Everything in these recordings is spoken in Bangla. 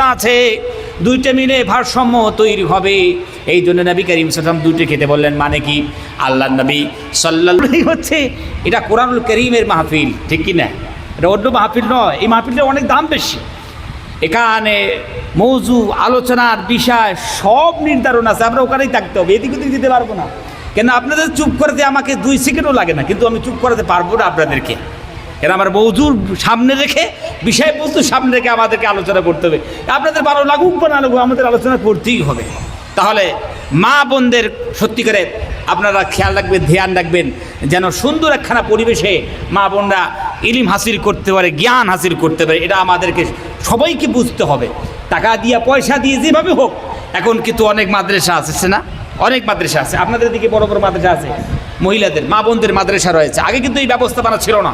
ক্ষমতা আছে। দুইটা মিলে ভারসাম্য তৈরি হবে। এই জন্য নবী করিম সাল্লাম দুইটা খেতে বললেন মানে কি? আল্লাহ নবী সাল্লাহ হচ্ছে, এটা কোরআনুল করিমের মাহফিল, ঠিক কি না? এটা অন্য মাহফিল নয়, এই মাহফিলটা অনেক দাম বেশি। এখানে মৌজু, আলোচনার বিষয়, সব নির্ধারণ আছে, আমরা ওখানেই থাকতে হবে, এদিক ওদিক দিতে পারব না। কেন আপনাদের চুপ করতে আমাকে দুই সেকেন্ডও লাগে না, কিন্তু আমি চুপ করাতে পারব না আপনাদেরকে। কেন আমার মৌজুর সামনে রেখে বিষয়বস্তু সামনে রেখে আমাদেরকে আলোচনা করতে হবে। আপনাদের ভালো লাগুক বা না লাগুক, আমাদের আলোচনা করতেই হবে। তাহলে মা বোনদের সত্যি করে আপনারা খেয়াল রাখবেন, ধ্যান রাখবেন, যেন সুন্দর একখানা পরিবেশে মা বোনরা ইলিম হাসিল করতে পারে, জ্ঞান হাসিল করতে পারে, এটা আমাদেরকে সবাইকে বুঝতে হবে। টাকা দিয়ে, পয়সা দিয়ে যেভাবে হোক, এখন কিন্তু অনেক মাদ্রাসা আছে না? অনেক মাদ্রাসা আছে। আপনাদের দিকে বড় বড় মাদ্রাসা আছে, মহিলাদের, মা বোনদের মাদ্রাসা রয়েছে। আগে কিন্তু এই ব্যবস্থাপনা ছিল না।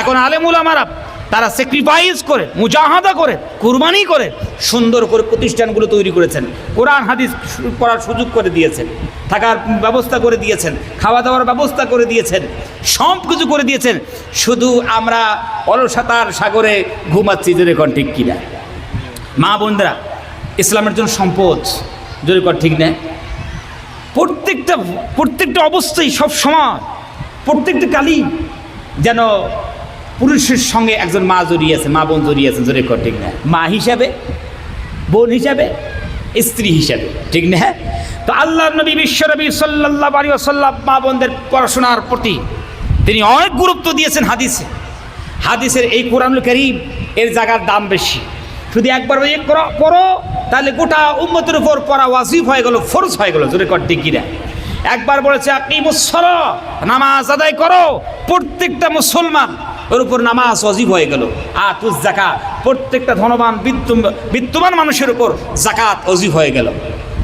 এখন আলেমুল আমারা তারা স্যাক্রিফাইস করে, মুজাহাদা করে, কুরবানি করে, সুন্দর করে প্রতিষ্ঠানগুলো তৈরি করেছেন। কোরআন, হাদিস পড়ার সুযোগ করে দিয়েছেন, থাকার ব্যবস্থা করে দিয়েছেন খাওয়া দাওয়ার ব্যবস্থা করে দিয়েছেন, সব কিছু করে দিয়েছেন। শুধু আমরা অলসতার সাগরে ঘুমাচ্ছি, জোরে কন ঠিক কিনা? মা বোনরা, ইসলামের জন্য সম্পদ, জোরে কন ঠিক না? প্রত্যেকটা প্রত্যেকটা অবস্থায় সব সময় প্রত্যেকটা কালই যেন পুরুষের সঙ্গে একজন মা জড়িয়ে আছে মা বোন জড়িয়ে আছে জোরে কর, ঠিক না? মা হিসাবে, বোন হিসাবে, স্ত্রী হিসাবে, ঠিক না? তো আল্লাহ নবী বিশ্বনবী সাল্লাহ আলী সাল্লাম মা বোনদের পড়াশোনার প্রতি তিনি অনেক গুরুত্ব দিয়েছেন হাদিসে। হাদিসের এই কোরআনুল করিম এর জায়গার দাম বেশি। শুধু একবার ওই করো তাহলে গোটা উম্মতের উপর পড়া ওয়াজিব হয়ে গেল, ফরজ হয়ে গেল, জোরে কর ডিকিরা একবার বলেছে আকিমুসর নামাজ আদায় করো, প্রত্যেকটা মুসলমান ওর উপর নামাজ অজীব হয়ে গেল। আতুস জাকাত প্রত্যেকটা ধনবান বিদ্যু- বিদ্যমান মানুষের উপর জাকাত অজীব হয়ে গেল।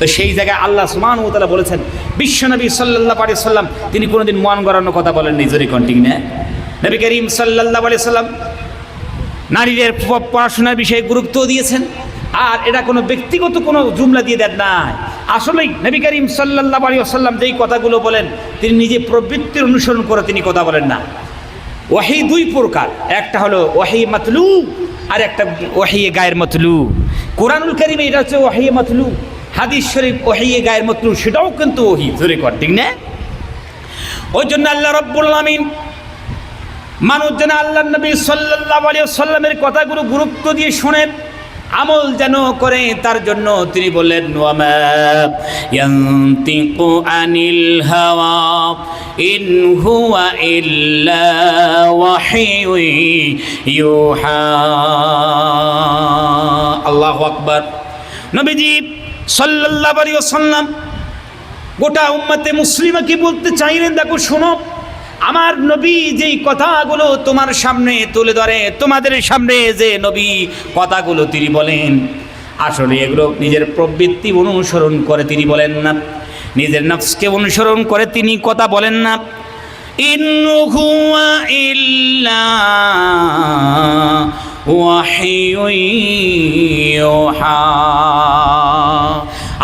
তো সেই জায়গায় আল্লাহ সুমান তালা বলেছেন বিশ্বনবী সাল্লাহ আলি সাল্লাম তিনি কোনোদিন মন গড়ানোর কথা বলেননি জরি কন্টিং না? নবী করিম সাল্লাহ আলি সাল্লাম নারীদের পড়াশোনার বিষয়ে গুরুত্ব দিয়েছেন। আর এটা কোনো ব্যক্তিগত কোনো জুমলা দিয়ে দেন নাই। আসলেই নবী করিম সাল্লাহ আলী আসাল্লাম যেই কথাগুলো বলেন, তিনি নিজে প্রবৃত্তির অনুসরণ করে তিনি কথা বলেন না। ওয়াহি দুই প্রকার। একটা হলো ওয়াহি মাতলু আর একটা ওয়াহি গায়ের মতলু কোরআনুল করিমে এটা হচ্ছে ওয়াহি মতলু হাদিস শরীফ ওয়াহি গায়ের মতলু সেটাও কিন্তু ওহি ধরে কর, ঠিক না? ওই জন্য আল্লাহ রব্বুল মানুষ যেন আল্লাহ নবী সাল্লাহ আলিয়া সাল্লামের কথাগুলো গুরুত্ব দিয়ে শোনেন। আমল যেন করে, তার জন্য তিনি বললেন আনিল হাওয়া, ইন হুয়া ইল্লা ইউহা। আল্লাহু আকবার। নবীজি সাল্লাল্লাহু আলাইহি ওয়াসাল্লাম গোটা উম্মতে মুসলিমা কি বলতে চাইলেন? দেখো, শোনো। আমার নবী যেই কথাগুলো তোমার সামনে তুলে ধরে, তোমাদের সামনে যে নবী কথাগুলো তিনি বলেন, আসলে এগুলো নিজের প্রবৃত্তি অনুসরণ করে তিনি বলেন না, নিজের নফসকে অনুসরণ করে তিনি কথা বলেন না।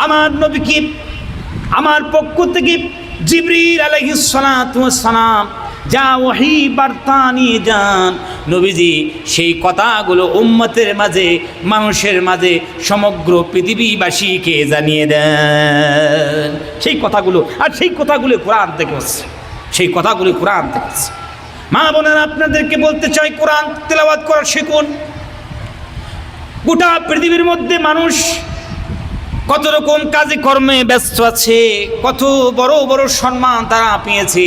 আমার নবী কি আমার পক্ষ থেকে জিবরিল আলাইহিস সালাতু ওয়াস সালাম, যা ওহি বার্তা নিয়ে যান নবীজি সেই কথাগুলো উম্মতের মাঝে, মানুষের মাঝে সমগ্র পৃথিবীবাসীকে জানিয়ে দেন। সেই কথাগুলো, আর সেই কথাগুলো কোরআন থেকে হচ্ছে। সেই কথাগুলো কোরআন থেকে হচ্ছে। মা বোনেরা, আপনাদেরকে বলতে চাই, কোরআন তেলাওয়াত করা শিখুন। গোটা পৃথিবীর মধ্যে মানুষ কত রকম কাজে কর্মে ব্যস্ত আছে, কত বড় বড় সম্মান তারা পেয়েছে।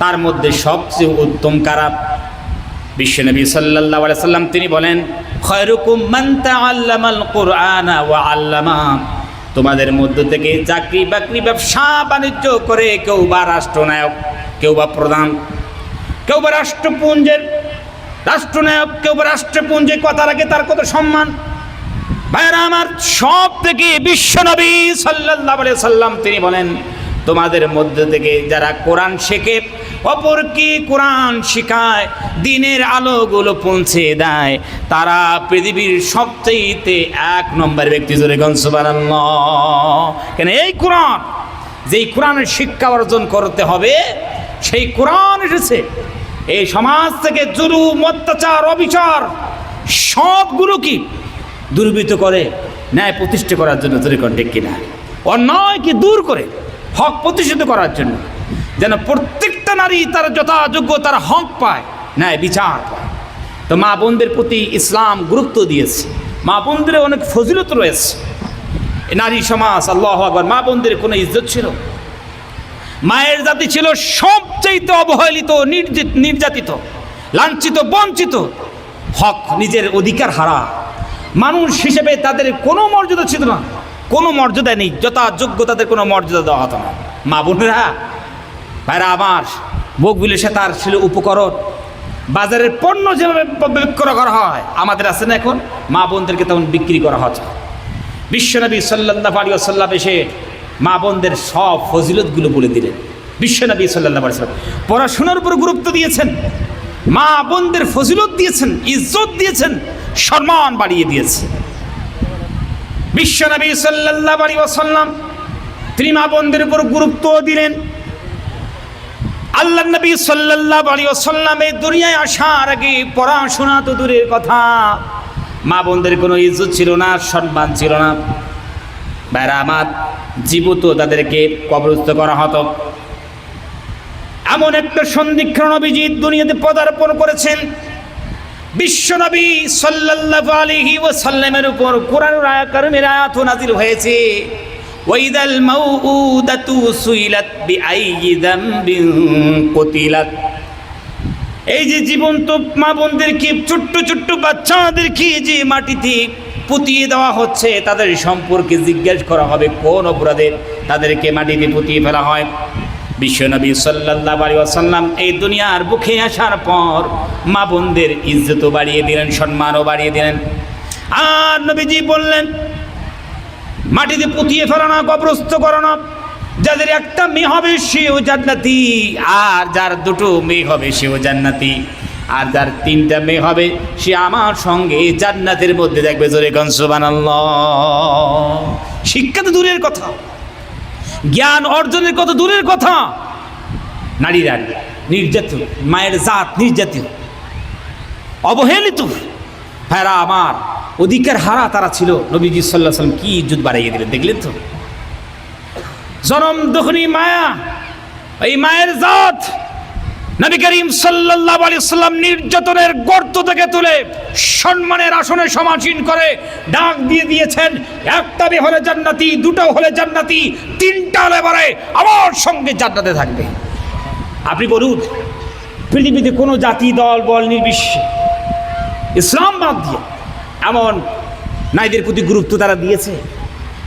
তার মধ্যে সবচেয়ে উত্তম কারা? বিশ্বনবী আলাইহি সাল্লাম তিনি বলেন, খয়রুকুম মান ওয়া আল্লামা। তোমাদের মধ্য থেকে চাকরি বাকরি ব্যবসা বাণিজ্য করে কেউ বা রাষ্ট্রনায়ক, কেউ বা প্রধান, কেউ বা রাষ্ট্রপুঞ্জের, রাষ্ট্রনায়ক, কেউ বা রাষ্ট্রপুঞ্জে কথা রাখে তার কত সম্মান? ভাইরা আমার সব থেকে বিশ্বনবী আলাইহি সাল্লাম, তিনি বলেন, তোমাদের মধ্যে থেকে যারা কোরআন শেখে অপরকে কোরআন শেখায়, দিনের আলোগুলো পৌঁছে দেয়, তারা পৃথিবীর সবচেয়েতে এক নম্বর ব্যক্তি জোরে গনসুবানাল্লাহ কেন, এই কোরআন, যেই কোরআনের শিক্ষা অর্জন করতে হবে, সেই কোরআন এসেছে। এই সমাজ থেকে জুলুম, অত্যাচার, অবিচার, সবগুলো কি দুর্বৃত্ত করে, ন্যায় প্রতিষ্ঠা করার জন্য তৈরি করেন, ঠিক কিনা? অন্যায়কে দূর করে, হক প্রতিষ্ঠিত করার জন্য, যেন প্রত্যেকটা নারী তার যথাযোগ্য, তার হক পায়, ন্যায় বিচার পায়। তো মা বোনদের প্রতি ইসলাম গুরুত্ব দিয়েছে। মা বোনদের অনেক ফজিলত রয়েছে। নারী সমাজ, আল্লাহ আকবর, মা বোনদের কোনো ইজ্জত ছিল? মায়ের জাতি ছিল সবচাইতে অবহেলিত নির্যাত নির্যাতিত, লাঞ্ছিত, বঞ্চিত। হক নিজের অধিকার হারা। মানুষ হিসেবে তাদের কোনো মর্যাদা ছিল না। কোনো মর্যাদা নেই। যথাযোগ্য তাদের কোনো মর্যাদা দেওয়া হতো না। মা বোনেরা, ভাইরা আমার বুক বিলেসে তার ছিল উপকরণ। বাজারের পণ্য যেভাবে বিক্রয় করা হয়, আমাদের আছে না এখন? মা বোনদেরকে তেমন বিক্রি করা হচ্ছে বিশ্বনবী সাল্লাহ আলী সাল্লাম এসে মা বোনদের সব ফজিলতগুলো বলে দিলেন। বিশ্বনবী সাল্লাহ আলি সাল্লাম পড়াশোনার উপর গুরুত্ব দিয়েছেন। মা বোনদের ফজিলত দিয়েছেন, ইজ্জত দিয়েছেন, সম্মান বাড়িয়ে দিয়েছে। বিশ্বনবী সাল্লাহ আলী সাল্লাম তিনি মা বোনদের উপর গুরুত্ব দিলেন। আল্লাহ নবী সাল্লাহ আলী সাল্লাম এই দুনিয়ায় আসার আগে পড়াশোনা তো দূরের কথা। মা বোনদের কোনো ইজ্জত ছিল না, সম্মান ছিল না। বেড়া আমার জীবিত তাদেরকে কবরস্থ করা হতো। এমন একটা সন্ধিক্ষণ অভিজিৎ দুনিয়াতে পদার্পণ করেছেন। বিশ্বনবী সাল্লাল্লাহু আলাইহি ওয়াসাল্লামের উপর কোরআন আয়াতের আয়াত নাজিল হয়েছে। ওয়াইদাল মাউউদাতু সুইলাত বিআইয়ি যামবিন কুতিলাত। এই যে জীবন্ত মা বোনদেরকে, ছোট্ট ছোট্ট বাচ্চাদেরকে যে মাটিতে পুঁতিয়ে দেওয়া হচ্ছে, তাদের সম্পর্কে জিজ্ঞেস করা হবে, কোন অপরাধে তাদেরকে মাটিতে পুঁতিয়ে ফেলা হয়? বিশ্বনবী সাল্লাহ আলী আসাল্লাম এই দুনিয়ার বুকে আসার পর মা বোনদের ইজ্জতও বাড়িয়ে দিলেন, সম্মানও বাড়িয়ে দিলেন। আর নবীজি বললেন, মাটিতে পুঁতিয়ে ফেলানো কবরস্থ করানো যাদের একটা মেয়ে হবে সেও জান্নাতি, আর যার দুটো মেয়ে হবে সেও জান্নাতি। আর যার তিনটা মেয়ে হবে সে আমার সঙ্গে জান্নাতের মধ্যে দেখবে, জোরে কনসুবান শিক্ষা তো দূরের কথা। জ্ঞান অর্জনের কত দূরের কথা? নারীরা নির্যাতিত, মায়ের জাত নির্যাতিত, অবহেলিত। ভাইরা আমার, অধিকার হারা তারা ছিল। নবীজি সাল্লাহ সাল্লাম কি ইজ্জত বাড়াইয়ে দিলেন দেখলেন তো? জনম দখনি মায়া, এই মায়ের জাত নবী করিম সাল্লাল্লাহু আলাইহি সাল্লাম নির্যাতনের গর্ত থেকে তুলে সম্মানের আসনে সমাসীন করে ডাক দিয়ে দিয়েছেন, একটা বে হলে জান্নাতি, দুটো হলে জান্নাতি, তিনটা হলে পরে আমার সঙ্গে জান্নাতে থাকবে। আপনি বলুন, পৃথিবীতে কোনো জাতি, দল, বল, নির্বিশেষে ইসলাম বাদ দিয়ে এমন নারীদের প্রতি গুরুত্ব তারা দিয়েছে?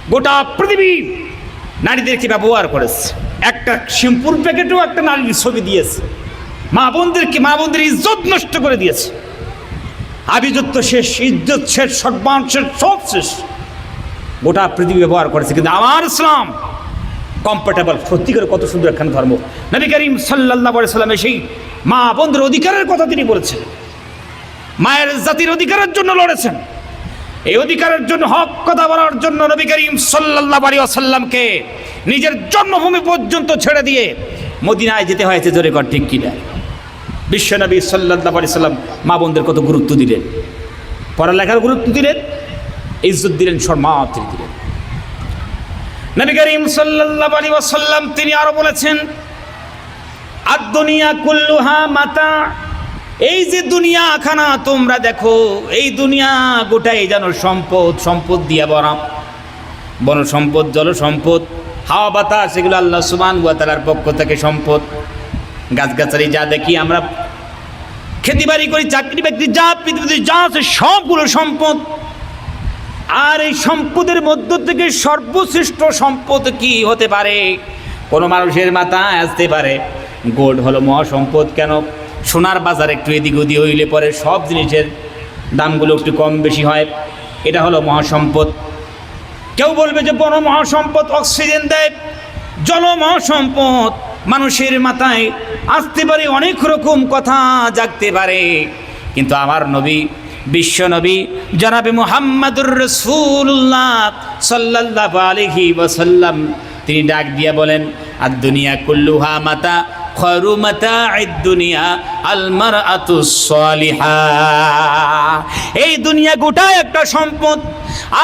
গোটা পৃথিবী নারীদেরকে ব্যবহার করেছে। একটা শ্যাম্পুর প্যাকেটেও একটা নারীর ছবি দিয়েছে। মা বোনদেরকে, মা বোনদের ইজ্জত নষ্ট করে দিয়েছে। আবিজত্ব শেষ, ইজ্জত শেষ, সম্মান শেষ, সব শেষ। গোটা পৃথিবী ব্যবহার করেছে, কিন্তু আমার ইসলাম কম্ফর্টেবল সত্যি করে কত সুন্দর একখান ধর্ম। নবী করিম সাল্লাহ সাল্লাম সেই মা বোনদের অধিকারের কথা তিনি বলেছেন। মায়ের জাতির অধিকারের জন্য লড়েছেন। এই অধিকারের জন্য, হক কথা বলার জন্য নবী করিম সাল্লাহ আলী আসাল্লামকে নিজের জন্মভূমি পর্যন্ত ছেড়ে দিয়ে মদিনায় যেতে হয়েছে, জোরে কর ঠিক কিনা। বিশ্বনবী সাল্লাহ আলি সাল্লাম মা বোনদের কত গুরুত্ব দিলেন। পড়ালেখার গুরুত্ব দিলেন, ইজ্জত দিলেন, সম্মান দিলেন। নবী করিম সাল্লাহ আলী তিনি আরও বলেছেন আদুনিয়া কুল্লুহা মাতা, এই যে দুনিয়া খানা তোমরা দেখো, এই দুনিয়া গোটাই যেন সম্পদ সম্পদ দিয়া বরা বন সম্পদ জল সম্পদ হাওয়া, বাতাস, এগুলো আল্লাহ সুমান তালার পক্ষ থেকে সম্পদ। গাছগাছালি যা দেখি আমরা খেতিবাড়ি করি, চাকরি বাকরি যা, পৃথিবীতে যা আছে সবগুলো সম্পদ। আর এই সম্পদের মধ্য থেকে সর্বশ্রেষ্ঠ সম্পদ কি হতে পারে? কোনো মানুষের মাথায় আসতে পারে। গোল্ড হলো মহাসম্পদ কেন? সোনার বাজার একটু এদিক ওদিক হইলে পরে সব জিনিসের দামগুলো একটু কম বেশি হয়। এটা হলো মহাসম্পদ। কেউ বলবে যে বড় মহাসম্পদ, অক্সিজেন দেয়। জল মহাসম্পদ। মানুষের মাথায় আসতে পারে, অনেক রকম কথা জাগতে পারে। কিন্তু আমার নবী, বিশ্ব নবী, জনাবি মুহাম্মাদুর রসুল্লাহ সাল্লাহ আলহি ওসাল্লাম তিনি ডাক দিয়া বলেন আর দুনিয়া কুল্লুহা মাতা খয়রু মাতাঈদ দুনিয়া আল মারআতুস সালিহা। এই দুনিয়া গোটা একটা সম্পদ,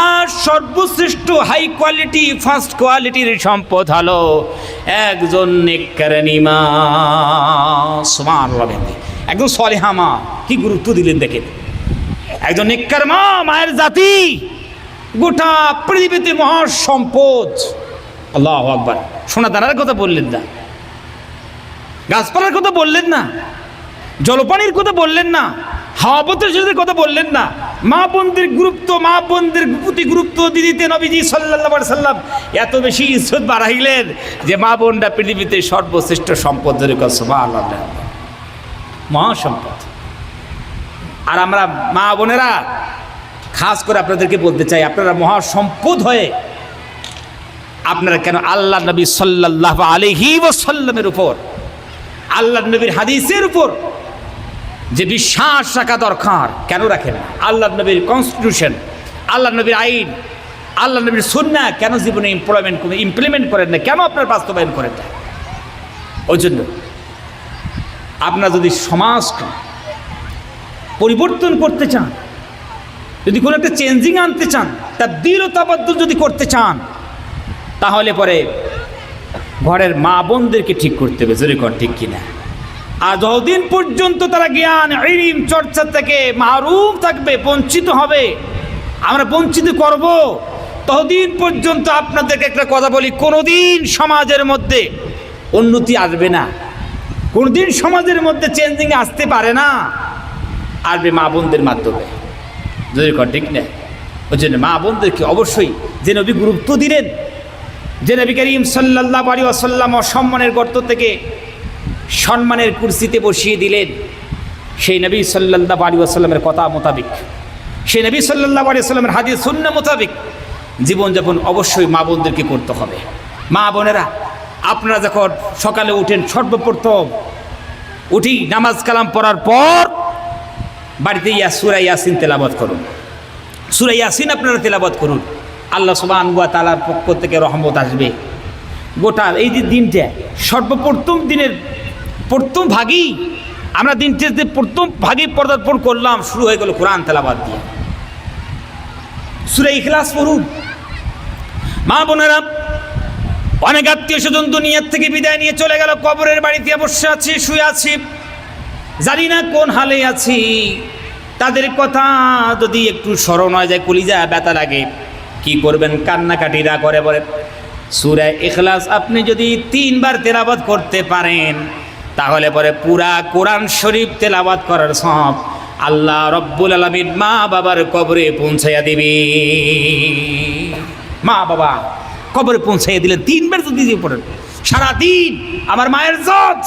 আর সর্বশ্রেষ্ঠ হাই কোয়ালিটি, ফার্স্ট কোয়ালিটির সম্পদ হলো একজন নেককারানি মা সুবহানাল্লাহ একজন সলিহা মা, কি গুরুত্ব দিলেন দেখেন। একজন নেককার মা, মায়ের জাতি, গোটা পৃথিবীতে মহা সম্পদ। আল্লাহ আকবার। সোনা দানার কথা বললেন না। গাছপালার কথা বললেন না জলপানির কথা বললেন না, হাওয়া বাতাসের কথা বললেন না, মা বোনদের গুরুত্ব, মা বোনদের প্রতি গুরুত্ব দিদিতে নবীজি সাল্লাহ সাল্লাম এত বেশি ইজ্জত বাড়াইলেন যে মা বোনরা পৃথিবীতে সর্বশ্রেষ্ঠ সম্পদ ধরে মহাসম্পদ আর আমরা মা বোনেরা, খাস করে আপনাদেরকে বলতে চাই, আপনারা মহাসম্পদ হয়ে আপনারা কেন আল্লাহ নবী সাল্লাহ আলহি ওসাল্লামের উপর আল্লাহ নবীর হাদিসের উপর যে বিশ্বাস রাখা দরকার, কেন রাখেন? আল্লাহ নবীর কনস্টিটিউশন আল্লাহ নবীর আইন আল্লাহ নবীর সুন্না কেন জীবনে ইমপ্লয়মেন্ট ইমপ্লিমেন্ট করেন না? কেন আপনার বাস্তবায়ন করেন না? ওই জন্য আপনার যদি সমাজকে পরিবর্তন করতে চান, যদি কোনো একটা চেঞ্জিং আনতে চান তার দৃঢ়তাবদ্ধ যদি করতে চান, তাহলে পরে ঘরের মা বোনদেরকে ঠিক করতে হবে, জোরে কর ঠিক কিনা। আর যতদিন পর্যন্ত তারা জ্ঞান, ইলিম, চর্চা থেকে মাহরুম থাকবে, বঞ্চিত হবে, আমরা বঞ্চিত করব, ততদিন পর্যন্ত আপনাদেরকে একটা কথা বলি, কোনোদিন সমাজের মধ্যে উন্নতি আসবে না। কোনোদিন সমাজের মধ্যে চেঞ্জিং আসতে পারে না। আসবে মা বোনদের মাধ্যমে। যদি ঠিক না ওই জন্য মা বোনদেরকে অবশ্যই যে নবী গুরুত্ব দিলেন যে নবী করিম সাল্লাহ আলী আসাল্লাম অসম্মানের গর্ত থেকে সম্মানের কুর্সিতে বসিয়ে দিলেন, সেই নবী সাল্লাহ আলী আসাল্লামের কথা মোতাবেক। সেই নবী সাল্লাহ আলী আসাল্লামের হাদিস শূন্য মোতাবিক জীবনযাপন অবশ্যই মা বোনদেরকে করতে হবে। মা বোনেরা, আপনারা যখন সকালে উঠেন, সর্বপ্রথম উঠি নামাজ কালাম পড়ার পর বাড়িতে ইয়া সুরা ইয়াসিন তেলাবত করুন। সুরা ইয়াসিন আপনারা তেলাবত করুন। আল্লাহ সুবাহ তালার পক্ষ থেকে রহমত আসবে। গোটা এই যে দিনটা, সর্বপ্রথম দিনের প্রথম ভাগই আমরা দিনটা যে প্রথম ভাগই পদার্পণ করলাম, শুরু হয়ে গেল কোরআন তেলাবাদ দিয়ে। সুরে ইখলাস পড়ুন। মা বোনেরা, অনেক আত্মীয় স্বজন দুনিয়ার থেকে বিদায় নিয়ে চলে গেল, কবরের বাড়িতে বসে আছি, শুয়ে আছি। জানি না কোন হালে আছি। তাদের কথা যদি একটু স্মরণ হয়ে, যায় কলিজা ব্যথা লাগে। কি করবেন? কান্নাকাটিরা করে বলে সুরায় ইখলাস আপনি যদি তিনবার তেলাবাদ করতে পারেন, তাহলে পরে পুরা কোরআন শরীফ তেলাবাদ করার সব আল্লাহ রব্বুল আলমিন মা বাবার কবরে পৌঁছাইয়া দিবি। মা বাবা, কবরে পৌঁছাইয়া দিলে তিনবার যদি পড়েন সারাদিন আমার মায়ের জজ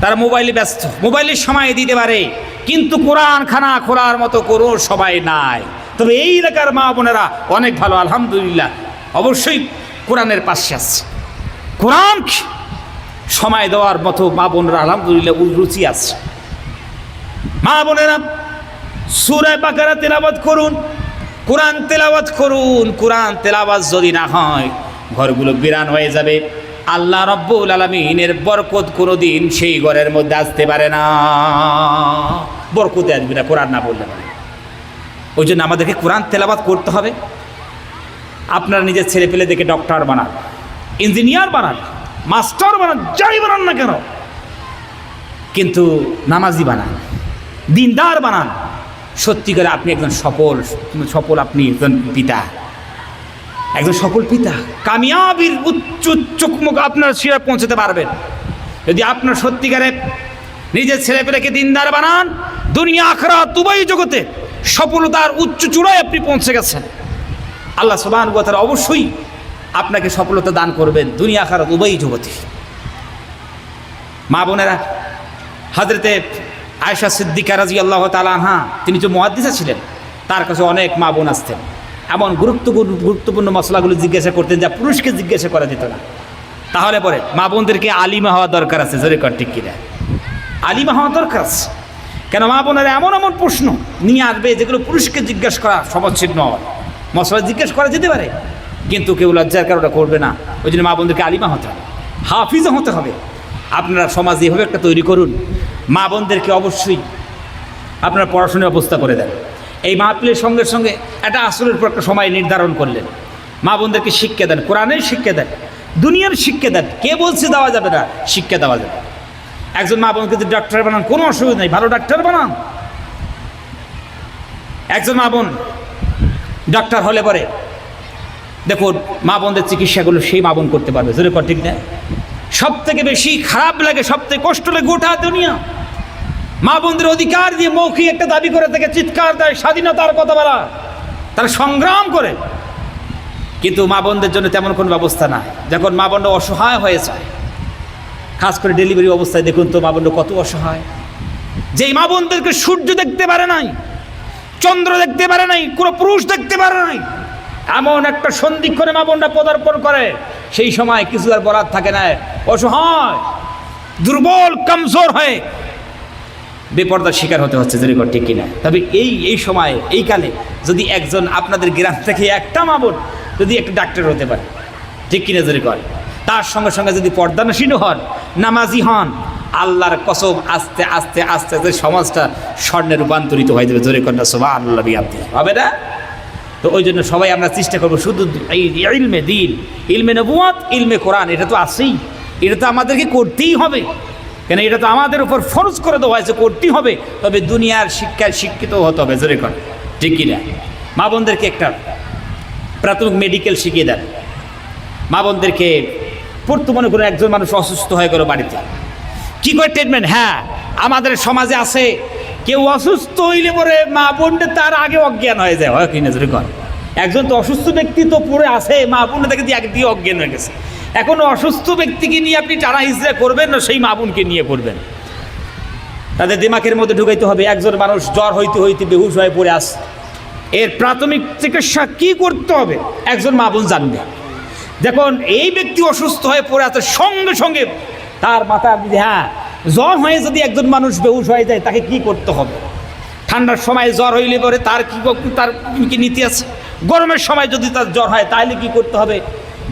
তারা মোবাইলে ব্যস্ত মোবাইলের সময় দিতে পারে, কিন্তু কোরআন খানা খোলার মতো কোনো সবাই নাই। তবে এই এলাকার মা বোনেরা অনেক ভালো, আলহামদুলিল্লাহ। অবশ্যই কোরআনের পাশে আসছে কোরআন সময় দেওয়ার মতো মা বোনেরা, আলহামদুলিল্লাহ রুচি আছে। মা বোনেরা সুরায় বাকারা তেলাবাদ করুন, কোরআন তেলাবাদ করুন, কোরআন তেলাবাদ যদি না হয়, ঘরগুলো বিরান হয়ে যাবে। আল্লাহ রব্বুল আলমিনের বরকত কোনো দিন সেই ঘরের মধ্যে আসতে পারে না। বরকতে আসবে না, কোরআন না বললে পারে ওই জন্য আমাদেরকে কোরআন তেলাবাদ করতে হবে। আপনারা নিজের ছেলে দেখে ডক্টর বানান ইঞ্জিনিয়ার বানান মাস্টার বানান, যাই বানান না কেন। কিন্তু নামাজি বানান, দিনদার বানান। সত্যি করে আপনি একজন সফল সফল আপনি একজন পিতা। একজন সফল পিতা। কামিয়াবির উচ্চ চুকমুখ আপনার শিরা পৌঁছতে পারবেন। যদি আপনার সত্যিকারে নিজের ছেলে ছেলেপেলেকে দিনদার বানান, দুনিয়া আখরা দুবাই জগতে সফলতার উচ্চ চূড়ায় আপনি পৌঁছে গেছেন। আল্লাহ সুবাহ তারা অবশ্যই আপনাকে সফলতা দান করবেন দুনিয়া আখারাত উভয় যুবতী। মা বোনেরা হাজরতে আয়সা সিদ্দিকা রাজি আল্লাহ তালাহা তিনি যে মহাদ্দিসা ছিলেন, তার কাছে অনেক মা বোন আসতেন। এমন গুরুত্বপূর্ণ গুরুত্বপূর্ণ মশলাগুলো জিজ্ঞাসা করতেন যা পুরুষকে জিজ্ঞাসা করা যেত না। তাহলে পরে মা বোনদেরকে আলিমা হওয়া দরকার আছে, জোরে কর কিনা? আলিমা হওয়া দরকার আছে। কেন মা বোনেরা, এমন এমন প্রশ্ন নিয়ে আসবে যেগুলো পুরুষকে জিজ্ঞেস করা সমচ্ছিদ নয়। মশলা জিজ্ঞেস করা যেতে পারে, কিন্তু কেউ লজ্জার কারণে করবে না। ওই জন্য মা বোনদেরকে আলিমা হতে হবে, হাফিজও হতে হবে। আপনারা সমাজ এভাবে একটা তৈরি করুন, মা বোনদেরকে অবশ্যই আপনারা পড়াশোনার ব্যবস্থা করে দেন। এই মাহফিলের সঙ্গে সঙ্গে একটা আসরের পর একটা সময় নির্ধারণ করলেন। মা বোনদেরকে শিক্ষা দেন, কোরআনের শিক্ষা দেন, দুনিয়ার শিক্ষা দেন। কে বলছে দেওয়া যাবে না, শিক্ষা দেওয়া যাবে। একজন মা বোনকে যদি ডাক্তার বানান, কোনো অসুবিধা নেই, ভালো ডাক্তার বানান। একজন মা বোন ডাক্তার হলে পরে, দেখুন, মা বোনদের চিকিৎসাগুলো সেই মা বোন করতে পারবে, জোরে কর, ঠিক না? সব থেকে বেশি খারাপ লাগে সব থেকে কষ্ট লাগে গোটা দুনিয়া। মা বোনদের অধিকার দিয়ে মৌখিক একটা দাবি করে থেকে, চিৎকার দেয়, স্বাধীনতার কথা বলা। তারা সংগ্রাম করে। কিন্তু মা বোনদের জন্য তেমন কোনো ব্যবস্থা নাই। যখন মা বোনরা অসহায় হয়ে যায় খাস করে ডেলিভারি অবস্থায় দেখুন তো মা কত অসহায়। যেই মা বোনদেরকে সূর্য দেখতে পারে নাই, চন্দ্র দেখতে পারে নাই, কোনো পুরুষ দেখতে পারে নাই, এমন একটা সন্ধিক্ষণে মা বোনরা পদার্পণ করে, সেই সময় কিছু আর বরাদ থাকে না। অসহায়, দুর্বল, কমজোর হয়ে বেপর্দার শিকার হতে হচ্ছে যদি ঠিক কিনা? তবে এই এই সময়ে, এই কালে যদি একজন আপনাদের গ্রাম থেকে একটা মা বোন যদি একটা ডাক্তার হতে পারে, ঠিক কিনা যদি করে? তার সঙ্গে সঙ্গে যদি পর্দানসীন হন, নামাজি হন, আল্লাহর কসম আস্তে আস্তে আস্তে আস্তে সমাজটা স্বর্ণে রূপান্তরিত হয়ে যাবে। জোরে কন্যা সোভা আল্লাহ বিয়াব্দি হবে না? তো ওই জন্য সবাই আমরা চেষ্টা করব শুধু এই ইলমে দিন, ইলমে নবুয়াত, ইলমে কোরআন, এটা তো আছেই। এটা তো আমাদেরকে করতেই হবে। কেন এটা তো আমাদের উপর ফরজ করে দেওয়া হয়েছে, করতেই হবে। তবে দুনিয়ার শিক্ষায় শিক্ষিত হতে হবে, জোরে কর ঠিক কিনা? মা বোনদেরকে একটা প্রাথমিক মেডিকেল শিখিয়ে দেন। মা বোনদেরকে পড়তে মনে করুন একজন মানুষ অসুস্থ হয়ে গেল বাড়িতে। কি করে ট্রিটমেন্ট হ্যাঁ আমাদের সমাজে আছে, কেউ অসুস্থ হইলে পরে মা বোনদের তার আগে অজ্ঞান হয়ে যায়। হয় কিনা যদি কর একজন তো অসুস্থ ব্যক্তি তো পড়ে আছে, মা বোনদের থেকে দিয়ে একদিকে অজ্ঞান হয়ে গেছে। এখন অসুস্থ ব্যক্তিকে নিয়ে আপনি টানা হিসেবে করবেন না, সেই মা বোনকে নিয়ে করবেন তাদের দিমাকের মধ্যে ঢুকাইতে হবে, একজন মানুষ জ্বর হইতে হইতে বেহুশ হয়ে পড়ে আস এর প্রাথমিক চিকিৎসা কি করতে হবে? একজন মা বোন জানবে। দেখুন, এই ব্যক্তি অসুস্থ হয়ে পড়ে আছে, সঙ্গে সঙ্গে তার মাথা যদি হ্যাঁ জ্বর হয়ে যদি একজন মানুষ বেহুশ হয়ে যায়, তাকে কি করতে হবে? ঠান্ডার সময় জ্বর হইলে পরে তার কি তার কি নীতি আছে? গরমের সময় যদি তার জ্বর হয়, তাহলে কি করতে হবে?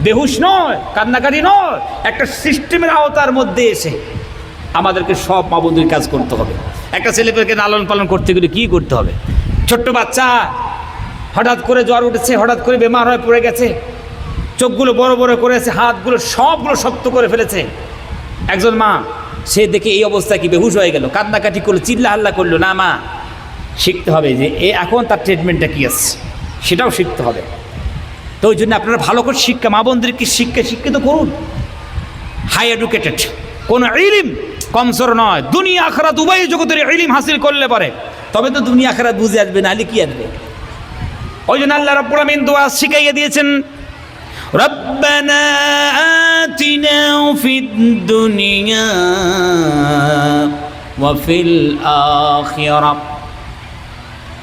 বেহুশ নয় কান্নাকারি নয়, একটা সিস্টেমের আওতার মধ্যে এসে আমাদেরকে সব মাবুদের কাজ করতে হবে। একটা ছেলেপেলেকে লালন পালন করতে গেলে কী করতে হবে? ছোট্ট বাচ্চা, হঠাৎ করে জ্বর উঠেছে, হঠাৎ করে বেমার হয়ে পড়ে গেছে চোখগুলো বড় বড় করেছে, হাতগুলো সবগুলো শক্ত করে ফেলেছে। একজন মা, সে দেখে এই অবস্থায় কি বেহুশ হয়ে গেল, কান্নাকাটি করল, চিল্লা হাল্লা করল, না মা, শিখতে হবে যে এ এখন তার ট্রিটমেন্টটা কী আছে, সেটাও শিখতে হবে। তো ওই জন্য আপনারা ভালো করে শিক্ষা, মা বোনদেরকে শিক্ষা, শিক্ষিত করুন। হাই এডুকেটেড কোনো ইলিম কমসর নয়। দুনিয়া, আখরাত, উভয় জগতের ইলিম হাসিল করলে পারে, তবে তো দুনিয়া, আখরাত বুঝে আসবে, না নাহলে কি আসবে? ওই জন্য আল্লাহ রাব্বুল আমিন দোয়া শিখাইয়ে দিয়েছেন ربنا آتنا في الدنيا وفي الآخرة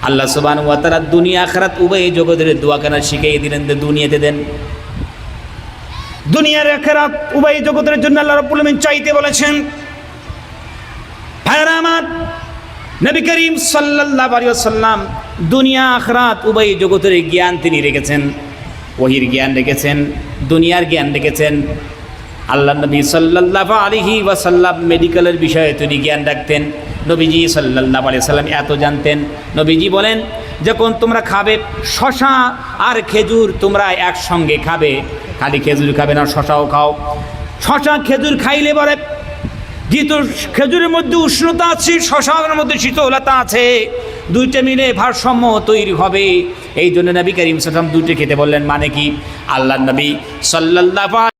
আল্লাহ সুবান ওয়াতারা দুনিয়া আখরাত উভয় জগতের দোয়া কেনা শিখিয়ে দিলেন যে দুনিয়াতে দেন দুনিয়ার আখরাত উভয় জগতের জন্য আল্লাহ রাব্বুল আমিন চাইতে বলেছেন ভাইরা আমার নবী করিম সাল্লাল্লাহু আলাইহি ওয়াসাল্লাম দুনিয়া আখরাত উভয় জগতের জ্ঞান তিনি রেখেছেন ওহির জ্ঞান রেখেছেন দুনিয়ার জ্ঞান রেখেছেন আল্লাহ নবী সাল্লাল্লাহু আলিহি ওয়াসাল্লাম মেডিকেলের বিষয়ে তিনি জ্ঞান রাখতেন। নবীজি সাল্লাল্লাহু আলি সাল্লাম এত জানতেন। নবীজি বলেন, যখন তোমরা খাবে শশা আর খেজুর, তোমরা একসঙ্গে খাবে। খালি খেজুর খাবে না, শশাও খাও। শশা, খেজুর খাইলে বলে যেহেতু খেজুরের মধ্যে উষ্ণতা আছে, শশার মধ্যে শীতলতা আছে দুইটা মিলে ভারসাম্য তৈরি হবে। এই জন্য নবী করিম সাল্লাম দুইটা খেতে বললেন মানে কি? আল্লাহ নবী সাল্লাল্লাহু